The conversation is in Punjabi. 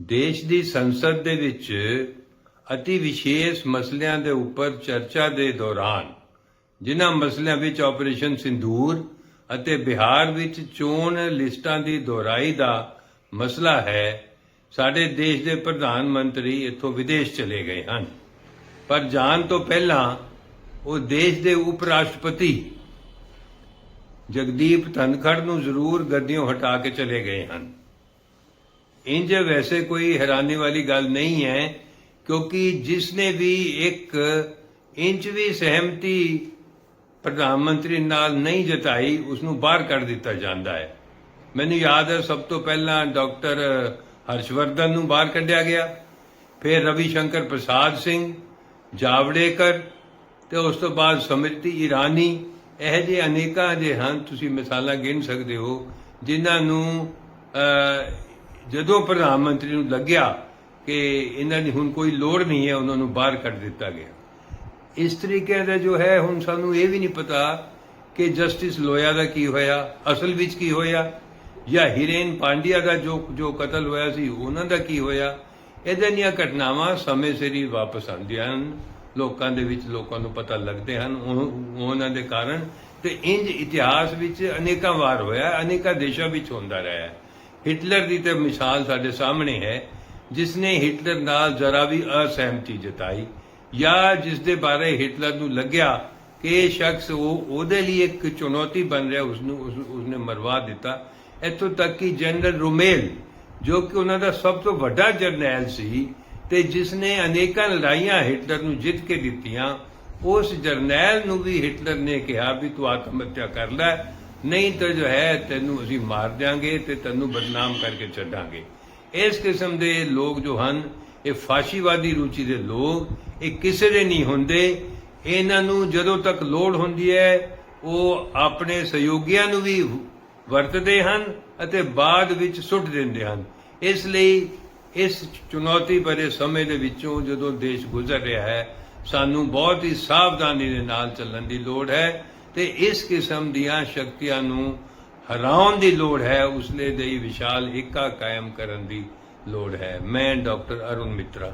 ਦੇਸ਼ ਦੀ ਸੰਸਦ ਦੇ ਵਿੱਚ ਅਤੀ ਵਿਸ਼ੇਸ਼ ਮਸਲਿਆਂ ਦੇ ਉੱਪਰ ਚਰਚਾ ਦੇ ਦੌਰਾਨ, ਜਿਨ੍ਹਾਂ ਮਸਲਿਆਂ ਵਿੱਚ ਆਪਰੇਸ਼ਨ ਸਿੰਧੂਰ ਅਤੇ ਬਿਹਾਰ ਵਿੱਚ ਚੋਣ ਲਿਸਟਾਂ ਦੀ ਦੁਹਰਾਈ ਦਾ ਮਸਲਾ ਹੈ, ਸਾਡੇ ਦੇਸ਼ ਦੇ ਪ੍ਰਧਾਨ ਮੰਤਰੀ ਇੱਥੋਂ ਵਿਦੇਸ਼ ਚਲੇ ਗਏ ਹਨ। ਪਰ ਜਾਣ ਤੋਂ ਪਹਿਲਾਂ ਉਹ ਦੇਸ਼ ਦੇ ਉਪ ਰਾਸ਼ਟਰਪਤੀ ਜਗਦੀਪ ਧਨਖੜ ਨੂੰ ਜ਼ਰੂਰ ਗੱਦੀਆਂ ਹਟਾ ਕੇ ਚਲੇ ਗਏ ਹਨ। ਇੰਜ ਵੈਸੇ ਕੋਈ ਹੈਰਾਨੀ ਵਾਲੀ ਗੱਲ ਨਹੀਂ ਹੈ ਕਿਉਂਕਿ ਜਿਸ ਨੇ ਵੀ ਇੱਕ ਇੰਚ ਵੀ ਸਹਿਮਤੀ ਪ੍ਰਧਾਨ ਮੰਤਰੀ ਨਾਲ ਨਹੀਂ ਜਤਾਈ ਉਸ ਨੂੰ ਬਾਹਰ ਕੱਢ ਦਿੱਤਾ ਜਾਂਦਾ ਹੈ ਮੈਨੂੰ ਯਾਦ ਹੈ ਸਭ ਤੋਂ ਪਹਿਲਾਂ ਡਾਕਟਰ ਹਰਸ਼ਵਰਧਨ ਨੂੰ ਬਾਹਰ ਕੱਢਿਆ ਗਿਆ ਫਿਰ ਰਵੀ ਸ਼ੰਕਰ ਪ੍ਰਸਾਦ ਸਿੰਘ ਜਾਵੜੇਕਰ ਤੇ ਉਸ ਤੋਂ ਬਾਅਦ ਸਮ੍ਰਿਤੀ ਇਰਾਨੀ ਇਹ ਜਿਹੇ ਅਨੇਕਾਂ ਜੇ ਹਨ ਤੁਸੀਂ ਮਿਸਾਲਾਂ ਗਿਣ ਸਕਦੇ ਹੋ ਜਿਨ੍ਹਾਂ ਨੂੰ ਜਦੋਂ ਪ੍ਰਧਾਨ ਮੰਤਰੀ ਨੂੰ ਲੱਗਿਆ ਕਿ ਇਹਨਾਂ ਦੀ ਹੁਣ ਕੋਈ ਲੋੜ ਨਹੀਂ ਹੈ, ਉਹਨਾਂ ਨੂੰ ਬਾਹਰ ਕੱਢ ਦਿੱਤਾ ਗਿਆ। ਇਸ ਤਰੀਕੇ ਦਾ ਜੋ ਹੈ, ਹੁਣ ਸਾਨੂੰ ਇਹ ਵੀ ਨਹੀਂ ਪਤਾ ਕਿ ਜਸਟਿਸ ਲੋਇਆ ਦਾ ਕੀ ਹੋਇਆ, ਅਸਲ ਵਿੱਚ ਕੀ ਹੋਇਆ, ਜਾਂ ਹੀਰੇਨ ਪਾਂਡਿਆ ਦਾ ਜੋ ਜੋ ਕਤਲ ਹੋਇਆ ਸੀ, ਉਹਨਾਂ ਦਾ ਕੀ ਹੋਇਆ। ਇਹਦੇ ਦੀਆਂ ਘਟਨਾਵਾਂ ਸਮੇਂ ਸਿਰ ਹੀ ਵਾਪਸ ਆਉਂਦੀਆਂ ਹਨ। ਲੋਕਾਂ ਦੇ ਵਿੱਚ ਲੋਕਾਂ ਨੂੰ ਪਤਾ ਲੱਗਦੇ ਹਨ। ਉਹਨਾਂ ਦੇ ਕਾਰਨ ਤੇ ਇੰਜ ਇਤਿਹਾਸ ਵਿੱਚ ਅਨੇਕਾਂ ਵਾਰ ਹੋਇਆ, ਅਨੇਕਾਂ ਦੇਸ਼ਾਂ ਵਿੱਚ ਹੁੰਦਾ ਰਿਹਾ ਹੈ। ਹਿਟਲਰ ਦੀ ਤੇ ਮਿਸਾਲ ਸਾਡੇ ਸਾਹਮਣੇ ਹੈ ਜਿਸ ਨੇ ਹਿਟਲਰ ਨਾਲ ਜ਼ਰਾ ਵੀ ਅਸਹਿਮਤੀ ਜਤਾਈ, ਜਾਂ ਜਿਸ ਦੇ ਬਾਰੇ ਹਿਟਲਰ ਨੂੰ ਲੱਗਿਆ ਕਿ ਇਹ ਸ਼ਖਸ ਉਹ ਉਹਦੇ ਲਈ ਇੱਕ ਚੁਣੌਤੀ ਬਣ ਰਿਹਾ ਉਸ ਨੂੰ ਉਸ- ਉਸਨੇ ਮਰਵਾ ਦਿੱਤਾ। ਇੱਥੋਂ ਤੱਕ ਕਿ ਜਨਰਲ ਰੋਮੇਲ, ਜੋ ਕਿ ਉਹਨਾਂ ਦਾ ਸਭ ਤੋਂ ਵੱਡਾ ਜਰਨੈਲ ਸੀ, ਤੇ ਜਿਸ ਨੇ ਅਨੇਕਾਂ ਲੜਾਈਆਂ ਹਿਟਲਰ ਨੂੰ ਜਿੱਤ ਕੇ ਦਿੱਤੀਆਂ, ਉਸ ਜਰਨੈਲ ਨੂੰ ਵੀ ਹਿਟਲਰ ਨੇ ਕਿਹਾ ਵੀ ਤੂੰ ਆਤਮ ਹੱਤਿਆ ਕਰ ਲੈ ਨਹੀਂ ਤਾਂ ਜੋ ਹੈ ਤੈਨੂੰ ਅਸੀਂ ਮਾਰ ਦਿਆਂਗੇ ਤੇ ਤੈਨੂੰ ਬਦਨਾਮ ਕਰਕੇ ਛੱਡਾਂਗੇ। ਇਸ ਕਿਸਮ ਦੇ ਲੋਕ ਜੋ ਹਨ, ਇਹ ਫਾਸ਼ੀਵਾਦੀ ਰੁਚੀ ਦੇ ਲੋਕ, ਇਹ ਕਿਸੇ ਦੇ ਨਹੀਂ ਹੁੰਦੇ। ਇਹਨਾਂ ਨੂੰ ਜਦੋਂ ਤੱਕ ਲੋੜ ਹੁੰਦੀ ਹੈ, ਉਹ ਆਪਣੇ ਸਹਿਯੋਗੀਆਂ ਨੂੰ ਵੀ ਵਰਤਦੇ ਹਨ ਅਤੇ ਬਾਅਦ ਵਿੱਚ ਸੁੱਟ ਦਿੰਦੇ ਹਨ। ਇਸ ਲਈ ਇਸ ਚੁਣੌਤੀ ਭਰੇ ਸਮੇਂ ਦੇ ਵਿੱਚੋਂ ਜਦੋਂ ਦੇਸ਼ ਗੁਜ਼ਰ ਰਿਹਾ ਹੈ, ਸਾਨੂੰ ਬਹੁਤ ਹੀ ਸਾਵਧਾਨੀ ਦੇ ਨਾਲ ਚੱਲਣ ਦੀ ਲੋੜ ਹੈ। ਤੇ ਇਸ ਕਿਸਮ ਦੀਆਂ ਸ਼ਕਤੀਆਂ ਨੂੰ ਹਰਾਉਣ ਦੀ ਲੋੜ ਹੈ ਉਸਲੇ ਲਈ ਦੇ ਵਿਸ਼ਾਲ ਏਕਾ ਕਾਇਮ ਕਰਨ ਦੀ ਲੋੜ ਹੈ। ਮੈਂ ਡਾਕਟਰ ਅਰੁਣ ਮਿੱਤਰਾ।